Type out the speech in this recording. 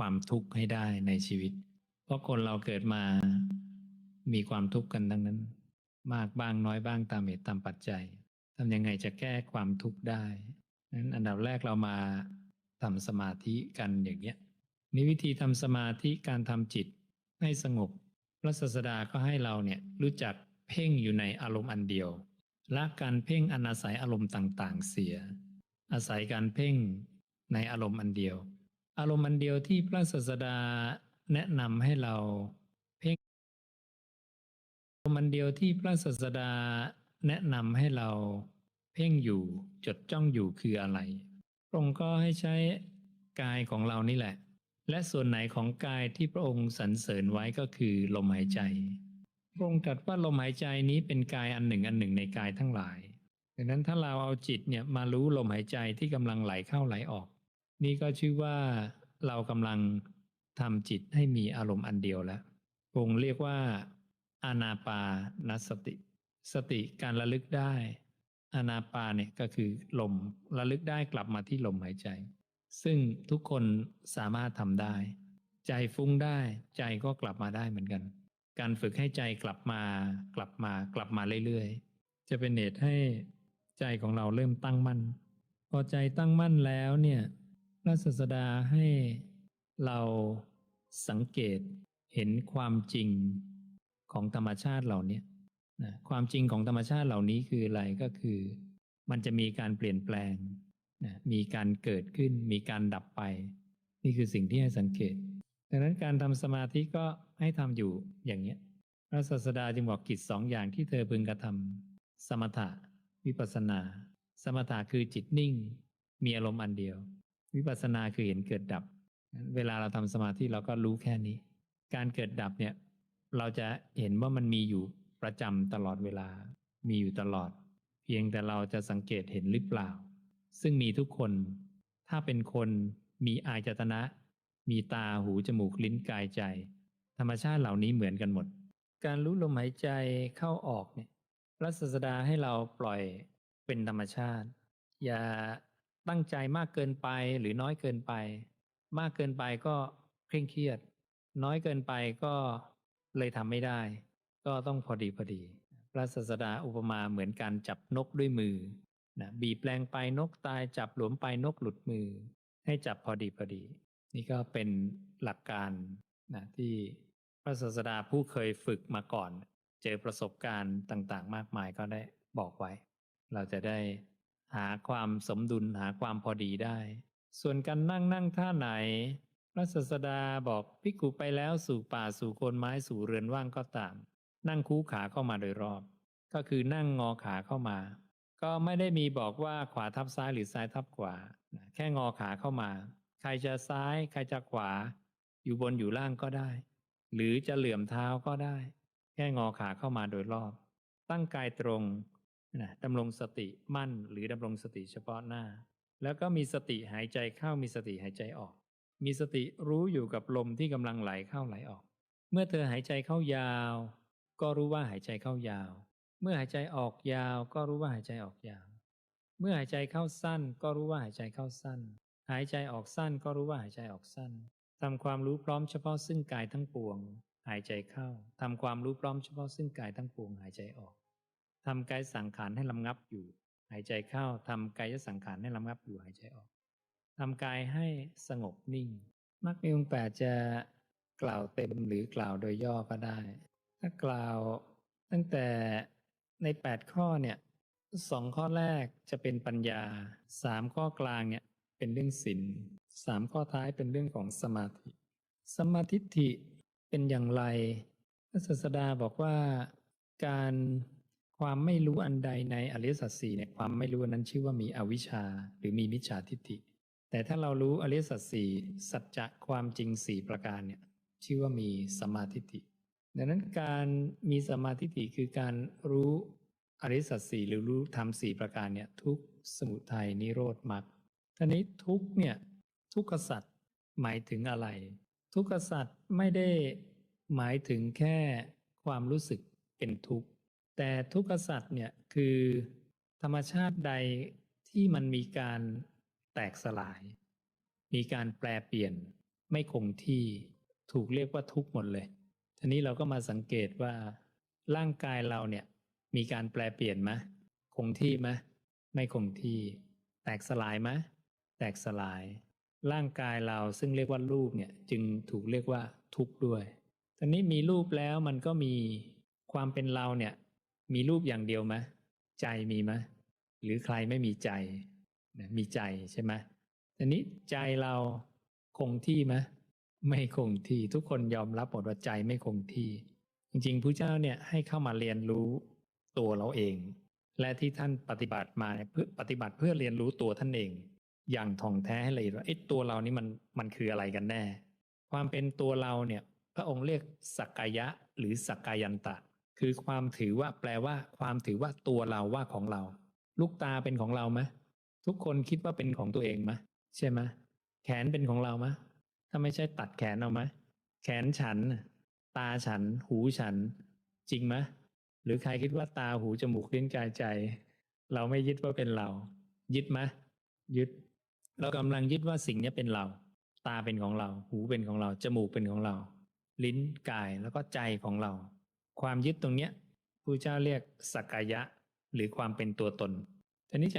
ความทุกข์ให้ได้ในชีวิต เพราะคนเราเกิดมามีความทุกข์กันทั้งนั้น มากบ้างน้อยบ้างตามเหตุตามปัจจัยทำยังไงจะแก้ความทุกข์ได้นั้นอันดับแรกเรามาทำสมาธิกันอย่างเนี้ยนี่วิธีทำสมาธิการทำจิตให้สงบ พระศาสดาก็ให้เราเนี่ยรู้จักเพ่งอยู่ในอารมณ์อันเดียวละการเพ่งอันอาศัยอารมณ์ต่างๆ เสีย อาศัยการเพ่งในอารมณ์อันเดียว อารมณ์อันเดียวที่พระศาสดาแนะนำให้เรา เพ่งอารมณ์อันเดียวที่พระศาสดาแนะนำให้เรา เพ่งอยู่จดจ้องอยู่คืออะไรพระองค์ก็ให้ใช้กายของเรานี่แหละ และส่วนไหนของกายที่พระองค์สรรเสริญไว้ก็คือลมหายใจพระองค์ตรัสว่าลมหายใจนี้เป็นกายอันหนึ่งอันหนึ่งในกายทั้งหลายดังนั้นถ้าเราเอาจิตเนี่ยมารู้ลมหายใจที่กำลังไหลเข้าไหลออก นี่ก็ชื่อว่าเรากำลังทำจิตให้มีอารมณ์อันเดียวแล้วพระองค์เรียกว่า อานาปานสติ สติการระลึกได้ อานาปาเนี่ยก็คือลมระลึกได้กลับมาที่ลมหายใจ ซึ่งทุกคนสามารถทำได้ ใจฟุ้งได้ ใจก็กลับมาได้เหมือนกัน การฝึกให้ใจกลับมา กลับมากลับมาเรื่อยๆ จะเป็นเหตุให้ใจของเราเริ่มตั้งมั่น พอใจตั้งมั่นแล้วเนี่ย ระศาสดาให้เราสังเกตเห็นความจริงของธรรมชาติเหล่านี้นะความจริงของธรรมชาติเหล่านี้คืออะไรก็คือ มันจะมีการเปลี่ยนแปลงนะมีการเกิดขึ้น มีการดับไป นี่คือสิ่งที่ให้สังเกต ดังนั้นการทำสมาธิก็ให้ทำอยู่อย่างนี้พระศาสดาจึงบอกกิจสองอย่างที่เธอพึงกระทำสมถะวิปัสสนา สมถะคือจิตนิ่ง มีอารมณ์อันเดียว วิปัสสนาคือเห็นเกิดดับ เวลาเราทำสมาธิเราก็รู้แค่นี้ การเกิดดับเนี่ย เราจะเห็นว่ามันมีอยู่ประจำตลอดเวลา มีอยู่ตลอด เพียงแต่เราจะสังเกตเห็นหรือเปล่า ซึ่งมีทุกคน ถ้าเป็นคนมีอายจตนะ มีตาหูจมูกลิ้นกายใจ ธรรมชาติเหล่านี้เหมือนกันหมด การรู้ลมหายใจเข้าออกเนี่ยพระศาสดาให้เราปล่อยเป็นธรรมชาติ อย่า ตั้งใจมากเกินไปหรือน้อยเกินไป มากเกินไปก็เคร่งเครียด น้อยเกินไปก็เลยทำไม่ได้ ก็ต้องพอดีพอดี พระศาสดาอุปมาเหมือนการจับนกด้วยมือนะบีบแปลงไปนกตายจับหลวมไปนกหลุดมือ ให้จับพอดีพอดี นี่ก็เป็นหลักการนะที่พระศาสดาผู้เคยฝึกมาก่อน เจอประสบการณ์ต่างๆ มากมายก็ได้บอกไว้ เราจะได้ หาความสมดุลหาความพอดีได้ ส่วนการนั่งนั่งท่าไหน พระศาสดาบอกพิกุไปแล้วสู่ป่าสู่โคนไม้สู่เรือนว่างก็ตาม นั่งคู่ขาเข้ามาโดยรอบ ก็คือนั่งงอขาเข้ามา ก็ไม่ได้มีบอกว่าขวาทับซ้ายหรือซ้ายทับขวา แค่งอขาเข้ามา ใครจะซ้ายใครจะขวา อยู่บนอยู่ล่างก็ได้ หรือจะเหลื่อมเท้าก็ได้ แค่งอขาเข้ามาโดยรอบ ตั้งกายตรง นะดำรงสติมั่นหรือดำรงสติเฉพาะหน้า แล้วก็มีสติหายใจเข้ามีสติหายใจออก มีสติรู้อยู่กับลมที่กำลังไหลเข้าไหลออก เมื่อเธอหายใจเข้ายาว ก็รู้ว่าหายใจเข้ายาว เมื่อหายใจออกยาวก็รู้ว่าหายใจออกยาว เมื่อหายใจเข้าสั้นก็รู้ว่าหายใจเข้าสั้น หายใจออกสั้นก็รู้ว่าหายใจออกสั้นทำความรู้พร้อมเฉพาะซึ่งกายทั้งปวง หายใจเข้าทำความรู้พร้อมเฉพาะซึ่งกายทั้งปวงหายใจออก ทำกายสังขารให้ลำงับอยู่ หายใจเข้าทำกายสังขารให้ลำงับอยู่หายใจออกทำกายให้สงบนิ่งมรรคมีองค์แปดจะกล่าวเต็มหรือกล่าวโดยย่อก็ได้ ถ้ากล่าวตั้งแต่ในแปดข้อเนี่ยสองข้อแรกจะเป็นปัญญาสามข้อกลางเนี่ยเป็นเรื่องศีลสามข้อท้ายเป็นเรื่องของสมาธิ สมาธิิเป็นอย่างไรพระศาสดาบอกว่าการ ความไม่รู้อันใดในอริยสัจสี่เนี่ยความไม่รู้นั้นชื่อว่ามีอวิชชาหรือมีมิจฉาทิฏฐิ แต่ถ้าเรารู้อริยสัจสี่สัจจะความจริงสี่ประการเนี่ยชื่อว่ามีสมาธิฐิดังนั้นการมีสมาธิฐิคือการรู้อริยสัจสี่หรือรู้ธรรมสี่ประการเนี่ยทุกสมุทัยนิโรธมรรคทีนี้ทุกเนี่ยทุกขสัจหมายถึงอะไร ทุกขสัจไม่ได้หมายถึงแค่ความรู้สึกเป็นทุกข์ แต่ทุกขสัตว์เนี่ยคือธรรมชาติใดที่มันมีการแตกสลาย มีการแปลเปลี่ยนไม่คงที่ถูกเรียกว่าทุกข์หมดเลย ทีนี้เราก็มาสังเกตว่าร่างกายเราเนี่ยมีการแปลเปลี่ยนไหมคงที่ไหมไม่คงที่ แตกสลายไหมแตกสลาย ร่างกายเราซึ่งเรียกว่ารูปเนี่ยจึงถูกเรียกว่าทุกข์ด้วยทีนี้มีรูปแล้วมันก็มีความเป็นเราเนี่ย มีรูปอย่างเดียวไหมใจมีไหมหรือใครไม่มีใจมีใจใช่ไหมทีนี้ใจเราคงที่ไหมไม่คงที่ทุกคนยอมรับหมดว่าใจไม่คงที่ จริงๆพระเจ้าเนี่ยให้เข้ามาเรียนรู้ตัวเราเอง และที่ท่านปฏิบัติมาเพื่อปฏิบัติเพื่อเรียนรู้ตัวท่านเอง อย่างท่องแท้ให้ละเอียดว่าไอ้ตัวเรานี่มันมันคืออะไรกันแน่ ความเป็นตัวเราเนี่ย พระองค์เรียกสักกายะหรือสักกายันตะ คือความถือว่าแปลว่า ความถือว่าตัวเราว่าของเรา ลูกตาเป็นของเราไหมทุกคนคิดว่าเป็นของตัวเองไหมใช่ไหมแขนเป็นของเราไหมถ้าไม่ใช่ตัดแขนเอาไหมแขนฉัน ตาฉัน หูฉัน จริงไหมหรือใครคิดว่าตาหูจมูกลิ้นกายใจ เราไม่ยึดว่าเป็นเรา ยึดไหมยึด เรากำลังยึดว่าสิ่งนี้เป็นเรา ตาเป็นของเรา หูเป็นของเรา จมูกเป็นของเรา ลิ้นกายแล้วก็ใจของเรา ความยึดตรงเนี้ยผู้เจ้าเรียกสักกายะ หรือความเป็นตัวตนทีนี้จะ